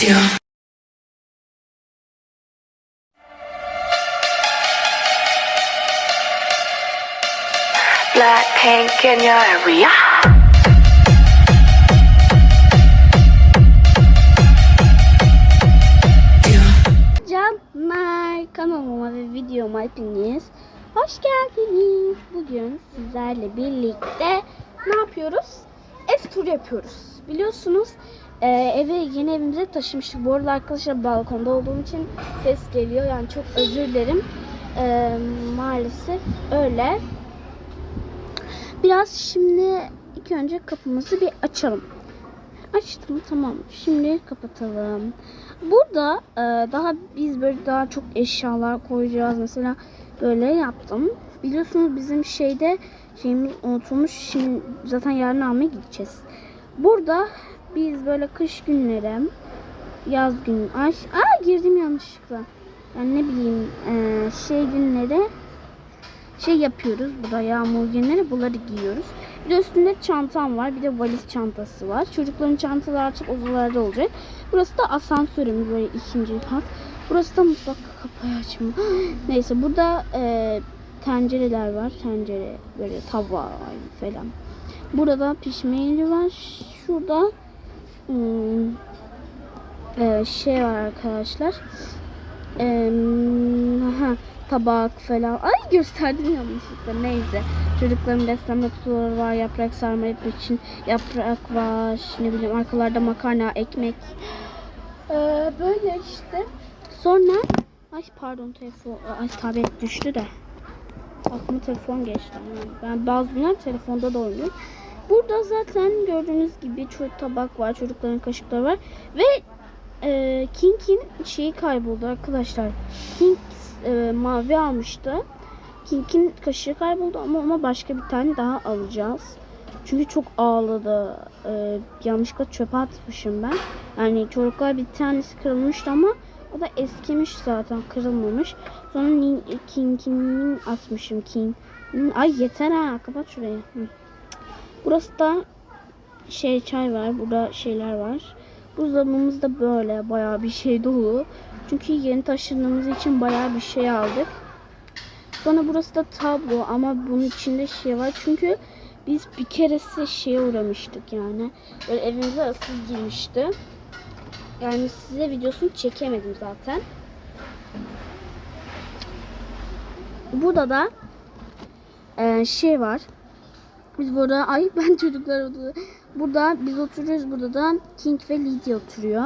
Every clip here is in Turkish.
Diyor. Blackpink in your area. Canlar kanalıma ve videoma hepiniz hoş geldiniz. Bugün sizlerle birlikte ne yapıyoruz? Ev turu yapıyoruz. Biliyorsunuz e, eve yeni evimize taşımıştık. Bu arada arkadaşlar balkonda olduğum için ses geliyor. Yani çok özür dilerim. E, maalesef öyle. Biraz şimdi ilk önce kapımızı bir açalım. Açtım tamam. Şimdi kapatalım. Burada e, daha biz böyle daha çok eşyalar koyacağız. Mesela böyle yaptım. Biliyorsunuz bizim şeyde şeyimiz unutulmuş. Şimdi zaten yarın almaya gideceğiz. Burada biz böyle kış günleri yaz günü ay aa girdim yanlışlıkla. Yani ne bileyim e, şey günleri şey yapıyoruz. Burada yağmur günleri bunları giyiyoruz. Bir de üstünde çantam var. Bir de valiz çantası var. Çocukların çantaları artık odalarda olacak. Burası da asansörümüz böyle ikinci kat. Burası da mutfak kapıyı açma. Neyse burada e, tencereler var. Tencere böyle tava falan. Burada pişme var. Şurada hmm, e, şey var arkadaşlar. E, ha, tabak falan. Ay gösterdim yanlışlıkla. Neyse. Çocukların beslenme kutuları var. Yaprak sarma için yaprak var. Ne bileyim arkalarda makarna, ekmek. Ee, böyle işte. Sonra ay pardon telefon ay tablet düştü de. Aklıma telefon geçti. Ben bazı günler telefonda da oynuyorum. Burada zaten gördüğünüz gibi çocuk tabak var, çocukların kaşıkları var ve e, King'in şeyi kayboldu arkadaşlar. King e, mavi almıştı. King'in kaşığı kayboldu ama ona başka bir tane daha alacağız. Çünkü çok ağladı. E, yanlışlıkla çöpe atmışım ben. Yani çocuklar bir tanesi kırılmıştı ama o da eskimiş zaten kırılmamış. Sonra Nin- King'in atmışım King. Ay yeter ha kapat şurayı. Hı. Burası da şey çay var. Burada şeyler var. Buzdolabımız da böyle bayağı bir şey dolu. Çünkü yeni taşındığımız için bayağı bir şey aldık. Sonra burası da tablo ama bunun içinde şey var. Çünkü biz bir keresi şeye uğramıştık yani. Böyle evimize ıssız girmişti. Yani size videosunu çekemedim zaten. Burada da eee, şey var. Biz burada ay ben çocuklar odada. Burada biz oturuyoruz. Burada da King ve Lydia oturuyor.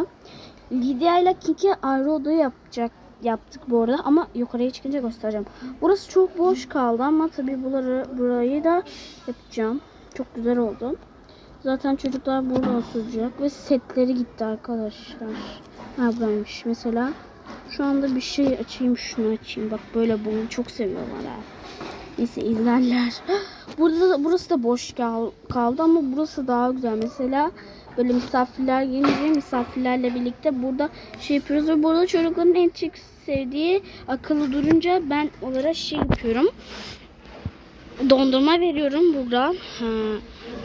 Lydia ile King'e ayrı oda yapacak yaptık bu arada ama yukarıya çıkınca göstereceğim. Burası çok boş kaldı ama tabii buraları burayı da yapacağım. Çok güzel oldu. Zaten çocuklar burada oturacak ve setleri gitti arkadaşlar. Ha buradaymış mesela. Şu anda bir şey açayım şunu açayım. Bak böyle bunu çok seviyorlar ha. Neyse izlerler. Burada da, burası da boş kal- kaldı ama burası daha güzel. Mesela böyle misafirler gelince misafirlerle birlikte burada şey yapıyoruz ve burada çocukların en çok sevdiği akıllı durunca ben onlara şey yapıyorum. Dondurma veriyorum burada. Ha,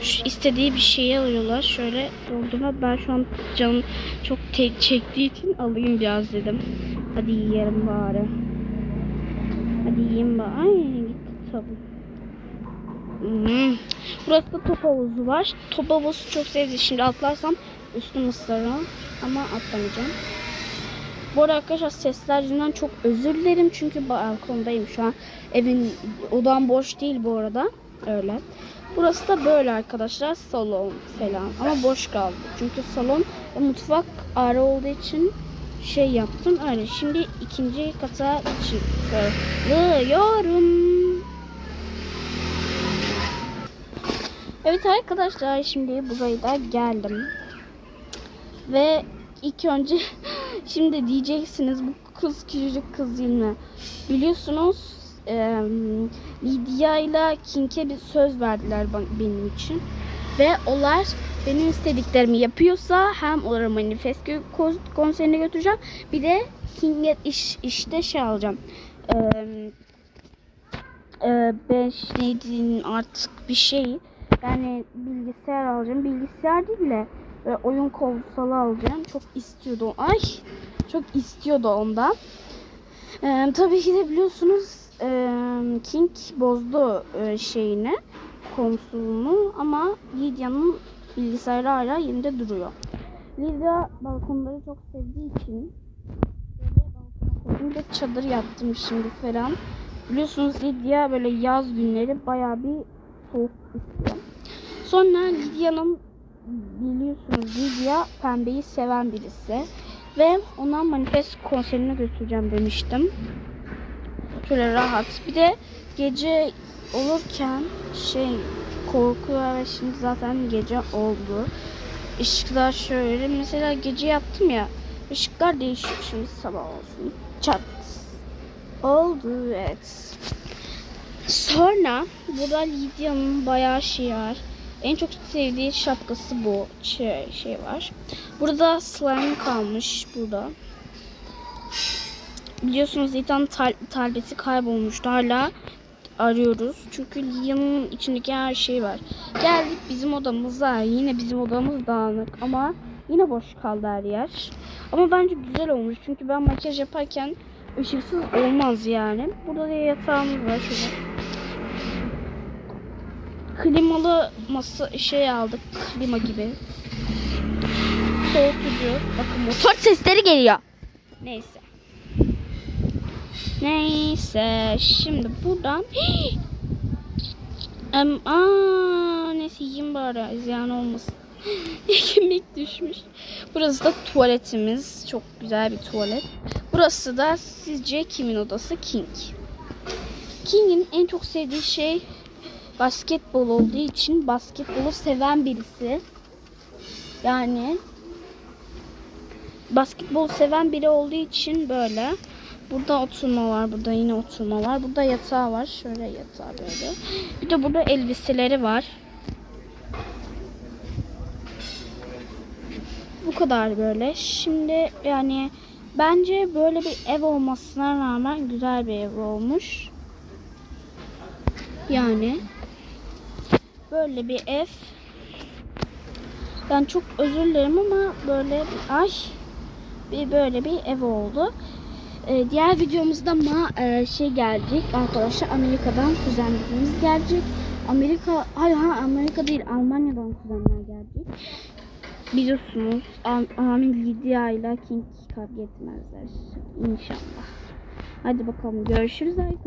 şu istediği bir şeyi alıyorlar. Şöyle dondurma ben şu an canım çok çektiği için alayım biraz dedim. Hadi yiyelim bari. Hadi yiyeyim bari. Ay gitti tabii. Hmm. Burası da top havuzu var. Top havuzu çok sevdi. Şimdi atlarsam üstüm ıslarım. Ama atlamayacağım. Bu arada arkadaşlar sesler çok özür dilerim. Çünkü balkondayım şu an. Evin odam boş değil bu arada. Öyle. Burası da böyle arkadaşlar. Salon falan. Ama boş kaldı. Çünkü salon ve mutfak ayrı olduğu için şey yaptım. Öyle. Şimdi ikinci kata çıkıyorum. Evet arkadaşlar şimdi buraya da geldim. Ve ilk önce şimdi diyeceksiniz bu kız küçücük kız değil mi? Biliyorsunuz eee Lydia ile King'e bir söz verdiler benim için. Ve onlar benim istediklerimi yapıyorsa hem onları manifest konserine götüreceğim. Bir de King'e iş, işte şey alacağım. Eee e, beş neydi artık bir şey. Yani bilgisayar alacağım. Bilgisayar değil de ve oyun konsolu alacağım. Çok istiyordu. Ay çok istiyordu ondan. Ee, tabii ki de biliyorsunuz e, King bozdu e, şeyini konsolunu ama Lydia'nın bilgisayarı hala yerinde duruyor. Lydia balkonları çok sevdiği için böyle çadır yaptım şimdi falan. Biliyorsunuz Lydia böyle yaz günleri bayağı bir soğuk istiyor. Sonra Lydia'nın biliyorsunuz Lydia pembeyi seven birisi. Ve ona manifest konserine götüreceğim demiştim. Şöyle rahat. Bir de gece olurken şey korkuyor ve şimdi zaten gece oldu. Işıklar şöyle mesela gece yaptım ya ışıklar değişiyor şimdi sabah olsun. Çat. Oldu evet. Sonra burada Lydia'nın bayağı şey var. En çok sevdiği şapkası bu şey, şey var. Burada slime kalmış burada. Biliyorsunuz Lydia'nın tal talbesi kaybolmuştu. Hala arıyoruz. Çünkü Lydia'nın içindeki her şey var. Geldik bizim odamıza. Yine bizim odamız dağınık ama yine boş kaldı her yer. Ama bence güzel olmuş. Çünkü ben makyaj yaparken ışıksız olmaz yani. Burada da yatağımız var şurada. Klimalı masa şey aldık. Klima gibi. Soğutucu. Bakın motor sesleri geliyor. Neyse. Neyse. Şimdi buradan Em, aa, neyse yiyeyim bari ziyan olmasın. Kemik düşmüş. Burası da tuvaletimiz. Çok güzel bir tuvalet. Burası da sizce kimin odası? King. King'in en çok sevdiği şey basketbol olduğu için basketbolu seven birisi. Yani basketbol seven biri olduğu için böyle. Burada oturma var. Burada yine oturma var. Burada yatağı var. Şöyle yatağı böyle. Bir de burada elbiseleri var. Bu kadar böyle. Şimdi yani bence böyle bir ev olmasına rağmen güzel bir ev olmuş. Yani böyle bir ev. Ben çok özür dilerim ama böyle bir ay bir böyle bir ev oldu. Ee, diğer videomuzda ma e, şey gelecek arkadaşlar Amerika'dan kuzenlerimiz gelecek. Amerika hayır ha Amerika değil Almanya'dan kuzenler gelecek. Biliyorsunuz Am- Amin Lydia ile King kavga etmezler inşallah. Hadi bakalım görüşürüz arkadaşlar.